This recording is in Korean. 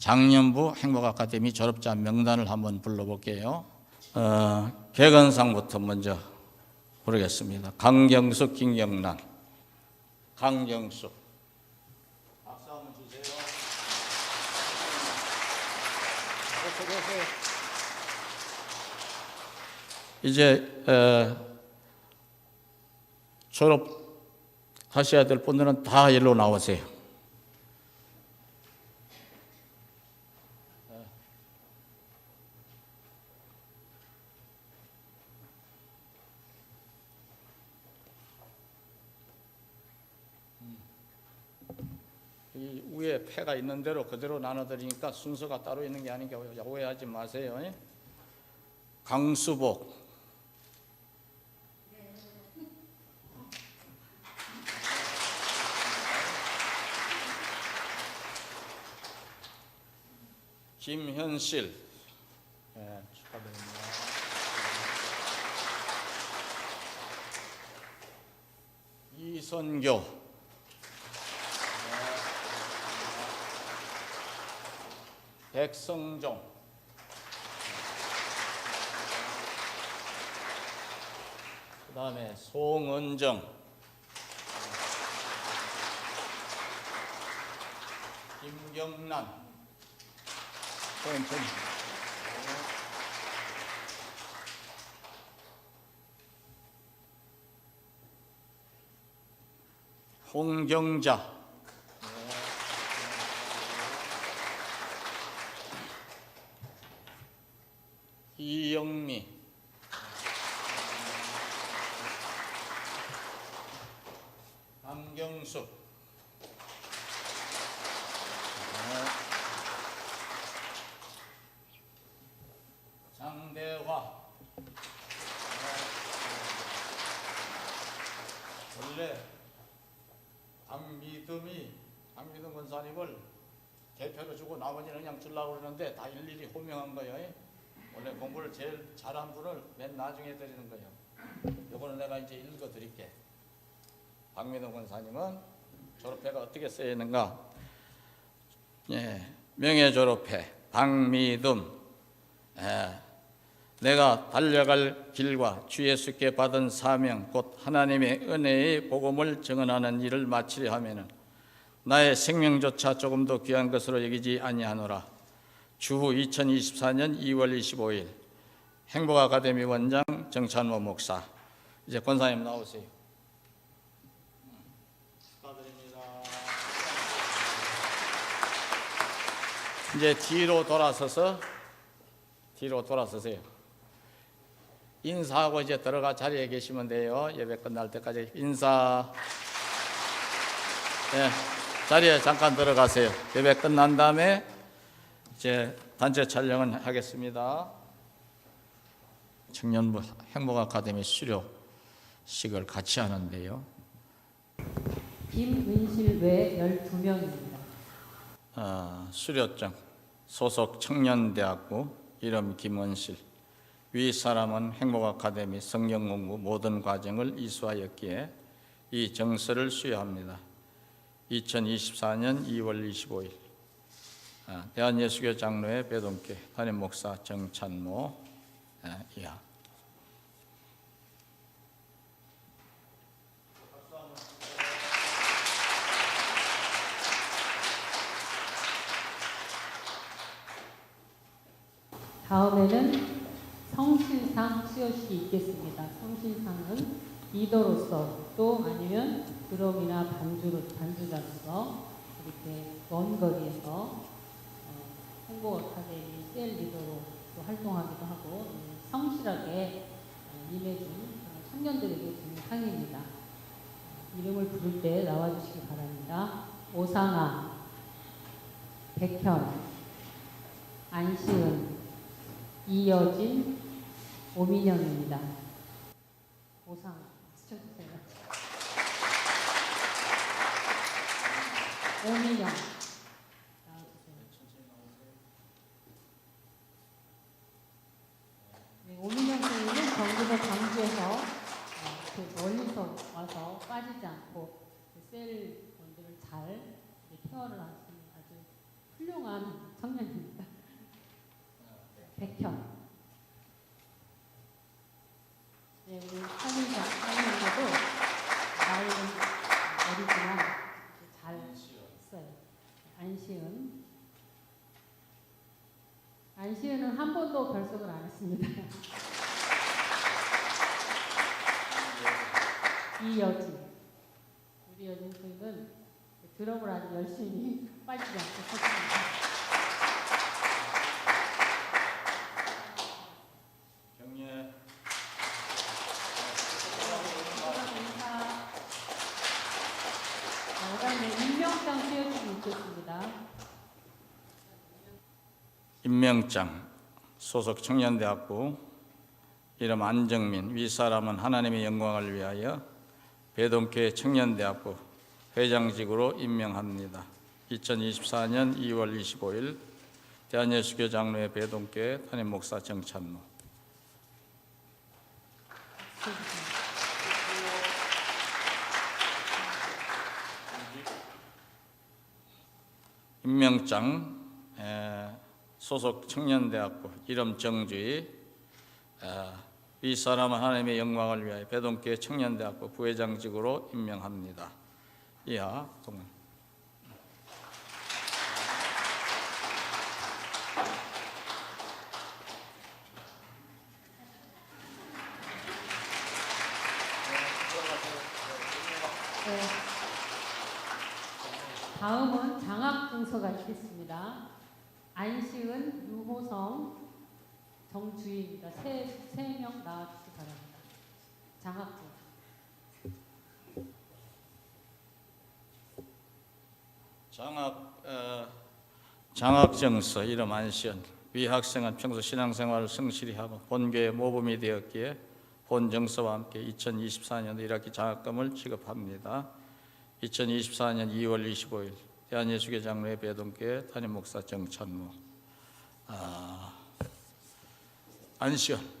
작년부 행복 아카데미 졸업자 명단을 한번 불러볼게요. 어, 개건상부터 먼저 부르겠습니다. 강경숙, 김경란. 강경숙. 박수 한번 주세요. 이제 어, 졸업하셔야 될 분들은 다 일로 나오세요. 이 위에 패가 있는 대로 그대로 나눠드리니까 순서가 따로 있는 게 아니니까 오해하지 마세요. 예? 강수복 김현실 예, 축하드립니다. 이선교 백성종. 그 다음에 송은정. 김경란. 홍경자 이영미. 남경숙. 장대화. 원래 박미듬이 박미듬 권사님을 대표로 주고 나머지는 그냥 주려고 그러는데 다 일일이 호명한 거예요. 원래 공부를 제일 잘한 분을 맨 나중에 드리는 거예요. 요거는 내가 이제 읽어 드릴게. 박민호 권사님은 졸업회가 어떻게 써야 하는가? 예, 명예 졸업회 박미듬. 예, 내가 달려갈 길과 주 예수께 받은 사명 곧 하나님의 은혜의 복음을 증언하는 일을 마치려 하면은 나의 생명조차 조금도 귀한 것으로 여기지 아니하노라. 주후 2024년 2월 25일 행복 아카데미 원장 정찬모 목사. 이제 권사님 나오세요. 축하드립니다. 이제 뒤로 돌아서서 뒤로 돌아서세요. 인사하고 이제 들어가 자리에 계시면 돼요. 예배 끝날 때까지 인사. 예, 자리에 잠깐 들어가세요. 예배 끝난 다음에 이제 단체 촬영은 하겠습니다. 청년부 행복 아카데미 수료식을 같이 하는데요. 김은실 외 12명입니다. 어, 수료증 소속 청년대학부 이름 김원실 위 사람은 행복 아카데미 성경 공부 모든 과정을 이수하였기에 이 정서를 수여합니다. 2024년 2월 25일 아, 대한예수교 장로회 배동교 담임 목사 정찬모 아, 이하 다음에는 성실상 수여식이 있겠습니다. 성실상은 리더로서 또 아니면 드럼이나 반주로 반주자로서 이렇게 먼 거리에서 어, 아카데미 셀 리더로 또 활동하기도 하고 음, 성실하게 어, 임해준 어, 청년들에게 주는 상입니다. 어, 이름을 부를 때 나와주시기 바랍니다. 오상아, 백현, 안시은, 이여진, 오민영입니다. 오상 시청주세요. 오민영 나와주세요. 네, 오민영 선생님은 경기도 광주에서 어, 그 멀리서 와서 빠지지 않고 그 셀 분들을 잘 케어를 하시는 아주 훌륭한 청년입니다. 백현. 네, 우리 사진자, 사진자도 나이는 어리지만 잘 했어요. 안시은. 안시은은 한 번도 결석을 안 했습니다. 이 여진. 우리 여진 선생님은 드럼을 아주 열심히 빠지지 않고 쳤습니다. 경례. 임명장 소속 청년대학부 이름 안정민 윗사람은 하나님의 영광을 위하여 배동교회 청년대학부 회장직으로 임명합니다. 2024년 2월 25일 대한예수교 장로회 배동교회 담임 목사 정찬모. 임명장 에, 소속 청년대학부 이름 정주희 에, 윗사람은 하나님의 영광을 위하여 배동교회 청년대학부 부회장직으로 임명합니다. 이하 동문 네. 다음은 장학 증서가 있겠습니다. 안시은, 유호성, 정주희입니다. 세세명 나와주시기 바랍니다. 장학 증 장학 어, 장학정서 이름 안시연 위 학생은 평소 신앙생활을 성실히 하고 본교의 모범이 되었기에 본 정서와 함께 2024년 1학기 장학금을 지급합니다. 2024년 2월 25일 대한예수교 장로회 배동교회 담임 목사 정찬무. 아, 안시연